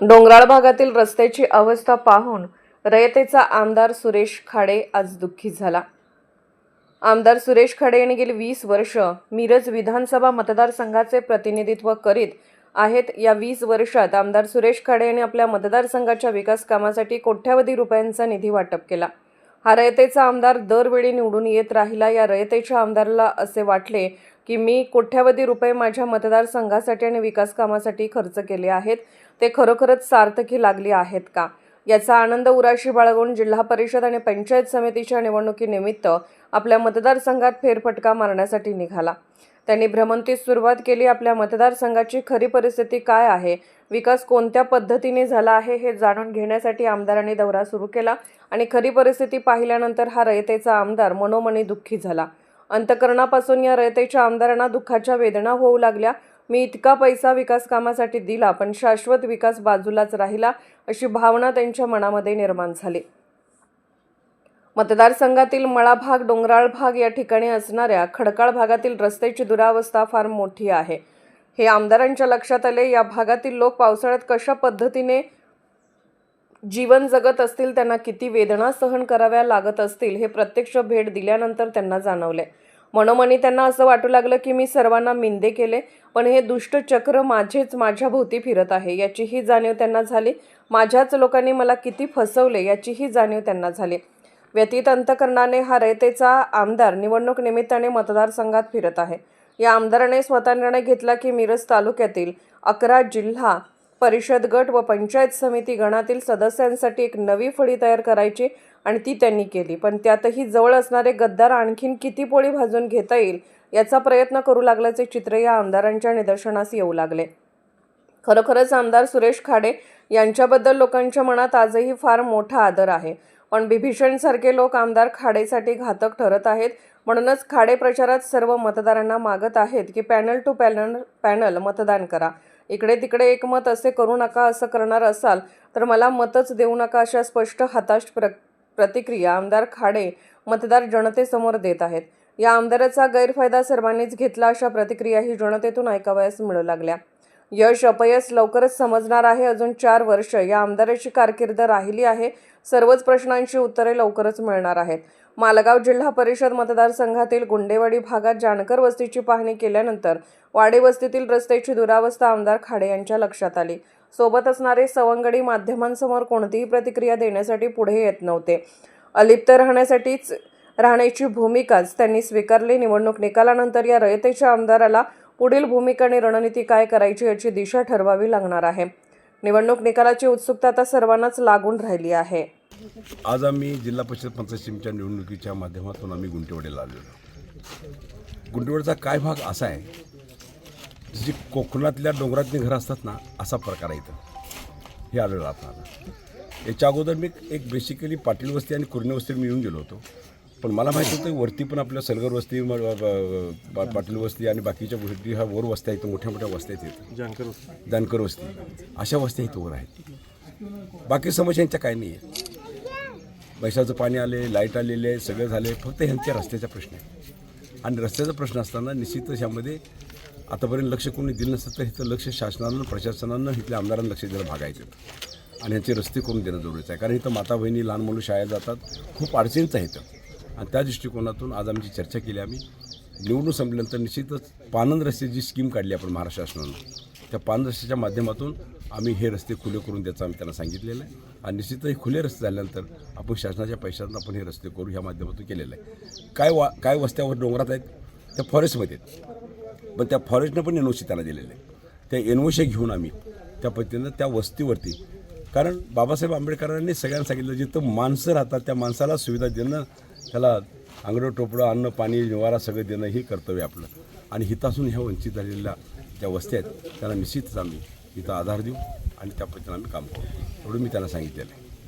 डोंगराळ भागातील रस्त्याची अवस्था पाहून रयतेचा आमदार सुरेश खाडे आज दुःखी झाला. आमदार सुरेश खाडे यांनी गेली वीस वर्ष मिरज विधानसभा मतदारसंघाचे प्रतिनिधित्व करीत आहेत. या वीस वर्षात आमदार सुरेश खाडे यांनी आपल्या मतदारसंघाच्या विकास कामासाठी कोट्यावधी रुपयांचा निधी वाटप केला. हा रयतेचा आमदार दरवेळी निवडून येत राहिला. या रयतेच्या आमदाराला असे वाटले की मी कोट्यावधी रुपये माझ्या मतदारसंघासाठी आणि विकास कामासाठी खर्च केले आहेत. ते खरोखरच सार्थकी लागली आहेत का? याचा आनंद उराशी बाळगून जिल्हा परिषद आणि पंचायत समितीच्या निवडणुकीनिमित्त आपल्या मतदारसंघात फेरफटका मारण्यासाठी निघाला. त्यांनी भ्रमंतीस सुरुवात केली आपल्या मतदारसंघाची खरी परिस्थिती काय आहे? विकास कोणत्या पद्धतीने झाला आहे? हे जाणून घेण्यासाठी आमदारांनी दौरा सुरू केला आणि खरी परिस्थिती पाहिल्यानंतर हा रयतेचा आमदार मनोमनी दुःखी झाला. अंतकरणापासून या रयतेच्या आमदारांना दुःखाच्या वेदना होऊ लागल्या. मी इतका पैसा विकास कामासाठी दिला पण शाश्वत विकास बाजूलाच राहिला अशी भावना त्यांच्या मनामध्ये निर्माण झाली. मतदारसंघातील मळा भाग डोंगराळ भाग या ठिकाणी असणाऱ्या खडकाळ भागातील रस्त्याची दुरावस्था फार मोठी आहे. हे आमदारांच्या लक्षात आले या भागातील लोक पावसाळ्यात कशा पद्धतीने जीवन जगत असतील त्यांना किती वेदना सहन कराव्या लागत असतील हे प्रत्यक्ष भेट दिल्यानंतर त्यांना जाणवले. मनोमनी त्यांना असं वाटू लागलं की मी सर्वांना मिंदे केले पण हे दुष्ट चक्र माझेच माझ्या भोवती फिरत आहे याचीही जाणीव त्यांना झाली. माझ्याच लोकांनी मला किती फसवले याचीही जाणीव त्यांना झाली. व्यतीत अंतकरणाने हा रयतेचा आमदार निवडणूक निमित्ताने मतदारसंघात फिरत आहे. या आमदाराने स्वतः निर्णय घेतला की मिरज तालुक्यातील अकरा जिल्हा परिषद गट व पंचायत समिती गणातील सदस्यांसाठी एक नवी फळी तयार करायची. आणि ती त्यांनी केली. पण त्यातही जवळ असणारे गद्दार आणखीन किती पोळी भाजून घेता येईल याचा प्रयत्न करू लागल्याचे चित्र या आमदारांच्या निदर्शनास येऊ लागले. खरोखरच आमदार सुरेश खाडे यांच्याबद्दल लोकांच्या मनात आजही फार मोठा आदर आहे. पण बिभीषणसारखे लोक आमदार खाडेसाठी घातक ठरत आहेत. म्हणूनच खाडे प्रचारात सर्व मतदारांना मागत आहेत की पॅनल टू पॅनल पॅनल मतदान करा. इकडे तिकडे एकमत असे करू नका असं करणार असाल तर मला मतच देऊ नका अशा स्पष्ट हताश प्र प्रतिक्रिया आमदार खाडे मतदार जनतेसमोर देत आहेत. या आमदाराचा गैरफायदा सर्वांनीच घेतला अशा प्रतिक्रियाही जनतेतून ऐकावयास मिळू लागल्या. यश अपयश लवकरच समजणार आहे. अजून चार वर्ष या आमदाराची कारकीर्द राहिली आहे. सर्वच प्रश्नांची उत्तरे लवकरच मिळणार आहेत. मालगाव जिल्हा परिषद मतदारसंघातील गुंडेवाडी भागात जानकर वस्तीची पाहणी केल्यानंतर वाडे वस्तीतील रस्त्याची दुरावस्था आमदार खाडे यांच्या लक्षात आली. सोबत असणारे सवंगडी माध्यमांसमोर कोणतीही प्रतिक्रिया देण्यासाठी पुढे येत नव्हते. अलिप्त राहण्यासाठीच राहण्याची भूमिकाच त्यांनी स्वीकारली. निवडणूक निकालानंतर या रयतेच्या आमदाराला पुढील भूमिका आणि रणनीती काय करायची याची दिशा ठरवावी लागणार आहे. निवडणूक निकालाची उत्सुकता आता सर्वांनाच लागून राहिली आहे. आज आम्ही जिल्हा परिषद पंचायत समितीच्या निवडणुकीच्या माध्यमातून आम्ही गुंटेवाडीला आलेलो गुंटेवाडीचा काय भाग असा आहे जी कोकणातल्या डोंगरातली घरं असतात ना असा प्रकार आहे इथं. हे आलेलं आता याच्या अगोदर मी एक बेसिकली पाटील वस्ती आणि कुर्णे वस्ती मी येऊन गेलो होतो. पण मला माहिती होतं वरती पण आपल्या सलगर वस्ती पाटील वस्ती आणि बाकीच्या गोष्टी ह्या वर वस्त्या आहेत मोठ्या मोठ्या वस्त्या आहेत जानकर जानकर वस्ती. अशा वस्त्या इथं वर आहेत. बाकी समस्यांच्या काय नाही आहे पैशाचं पाणी आले लाइट आलेले सगळं झाले फक्त ह्यांच्या रस्त्याचा प्रश्न आहे. आणि रस्त्याचा प्रश्न असताना निश्चितच यामध्ये आतापर्यंत लक्ष कोणी दिलं नसतं तर इथं लक्ष शासनानं प्रशासनानं इथल्या आमदारांना लक्ष द्यायला भागायचं. आणि ह्याचे रस्ते करून देणं जरुरीचं आहे? कारण इथं माता बहिणी लहान मुलं शाळेत जातात. खूप अडचणीचं आहे इथं. आणि त्या दृष्टिकोनातून आज आमची चर्चा केली आम्ही. निवडणूक संपल्यानंतर निश्चितच पानंद रस्ते जी स्कीम काढली आपण महाराष्ट्र शासनानं. त्या पानंद रस्त्याच्या माध्यमातून आम्ही हे रस्ते खुले करून द्यायचं आम्ही त्यांना सांगितलेलं आहे. आणि निश्चितच हे खुले रस्ते झाल्यानंतर आपण शासनाच्या पैशातून आपण हे रस्ते करू ह्या माध्यमातून केलेलं आहे. काय वा काय वस्त्यावर डोंगरात आहेत? त्या फॉरेस्टमध्ये आहेत. पण त्या फॉरेस्टनं पण एन ओ सी त्यांना दिलेलं आहे. त्या एन ओ सी घेऊन आम्ही त्या पद्धतीनं त्या वस्तीवरती. कारण बाबासाहेब आंबेडकरांनी सगळ्यांना सांगितलं जिथं माणसं राहतात त्या माणसाला सुविधा देणं त्याला आंगडं टोपडं अन्न पाणी निवारा सगळं देणं हे कर्तव्य आपलं. आणि हितासून ह्या वंचित झालेल्या ज्या वस्त्या आहेत त्यांना निश्चितच आम्ही इथं आधार देऊ आणि त्या पद्धतीनं आम्ही काम करू. एवढं मी त्यांना सांगितलेलं आहे.